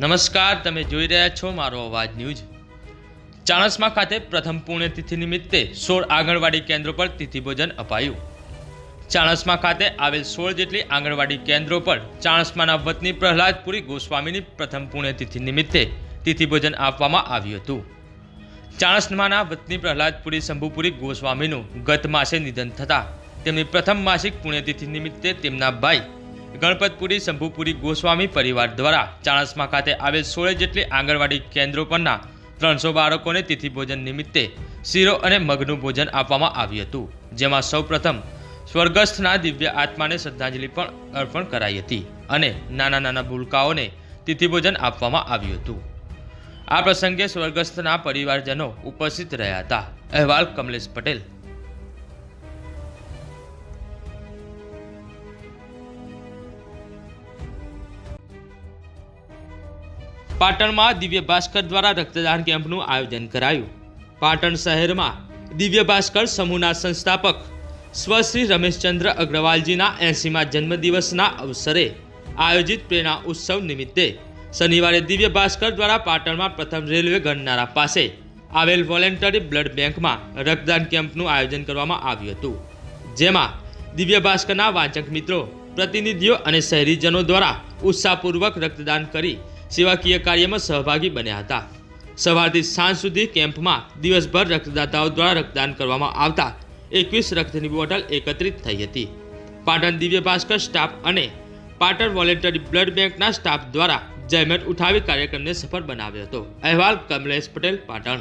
નમસ્કાર, તમે જોઈ રહ્યા છો મારો અવાજ ન્યૂઝ. ચાણસમા ખાતે પ્રથમ પુણ્યતિથિ નિમિત્તે સોળ આંગણવાડી કેન્દ્રો પર તિથિભોજન અપાયું. ચાણસમા ખાતે આવેલ સોળ જેટલી આંગણવાડી કેન્દ્રો પર ચાણસમાના વતની પ્રહલાદપુરી ગોસ્વામીની પ્રથમ પુણ્યતિથિ નિમિત્તે તિથિભોજન આપવામાં આવ્યું હતું. ચાણસમાના વતની પ્રહલાદપુરી શંભુપુરી ગોસ્વામીનું ગત માસે નિધન થતાં તેમની પ્રથમ માસિક પુણ્યતિથિ નિમિત્તે તેમના ભાઈ ગણપતપુરી, શંભુપુરી, ગોસ્વામી પરિવાર દ્વારા ચાણસમા ખાતે આવેલ સોળે જેટલી આંગણવાડી કેન્દ્રો પરના ત્રણસો બાળકોને તિથિ ભોજન નિમિત્તે શીરો અને મગનું ભોજન આપવામાં આવ્યું હતું, જેમાં સૌપ્રથમ સ્વર્ગસ્થના દિવ્ય આત્માને શ્રદ્ધાંજલિ પણ અર્પણ કરાઈ હતી અને નાના નાના ભૂલકાઓને તિથિભોજન આપવામાં આવ્યું હતું. આ પ્રસંગે સ્વર્ગસ્થના પરિવારજનો ઉપસ્થિત રહ્યા હતા. અહેવાલ કમલેશ પટેલ પાટણમાં દિવ્ય ભાસ્કર દ્વારા રક્તદાન કેમ્પનું આયોજન કરાયું. પાટણ શહેરમાં દિવ્ય ભાસ્કર સમૂહના સંસ્થાપક સ્વશ્રી રમેશચંદ્ર અગ્રવાલજીના એંસીમાં જન્મદિવસના અવસરે આયોજિત પ્રેરણા ઉત્સવ નિમિત્તે શનિવારે દિવ્ય ભાસ્કર દ્વારા પાટણમાં પ્રથમ રેલવે ગણનારા પાસે આવેલ વોલેન્ટરી બ્લડ બેંકમાં રક્તદાન કેમ્પનું આયોજન કરવામાં આવ્યું હતું. જેમાં દિવ્ય ભાસ્કરના વાંચક મિત્રો, પ્રતિનિધિઓ અને શહેરીજનો દ્વારા ઉત્સાહપૂર્વક રક્તદાન કરી સેવાકીય કાર્યમાં સહભાગી બન્યા હતા. સવારથી સાંજ સુધી કેમ્પમાં દિવસભર રક્તદાતાઓ દ્વારા રક્તદાન કરવામાં આવતા એકવીસ રક્તની બોટલ એકત્રિત થઈ હતી. પાટણ દિવ્ય ભાસ્કર સ્ટાફ અને પાટણ વોલેન્ટરી બ્લડ બેંકના સ્ટાફ દ્વારા જહેમત ઉઠાવી કાર્યક્રમને સફળ બનાવ્યો હતો. અહેવાલ કમલેશ પટેલ, પાટણ.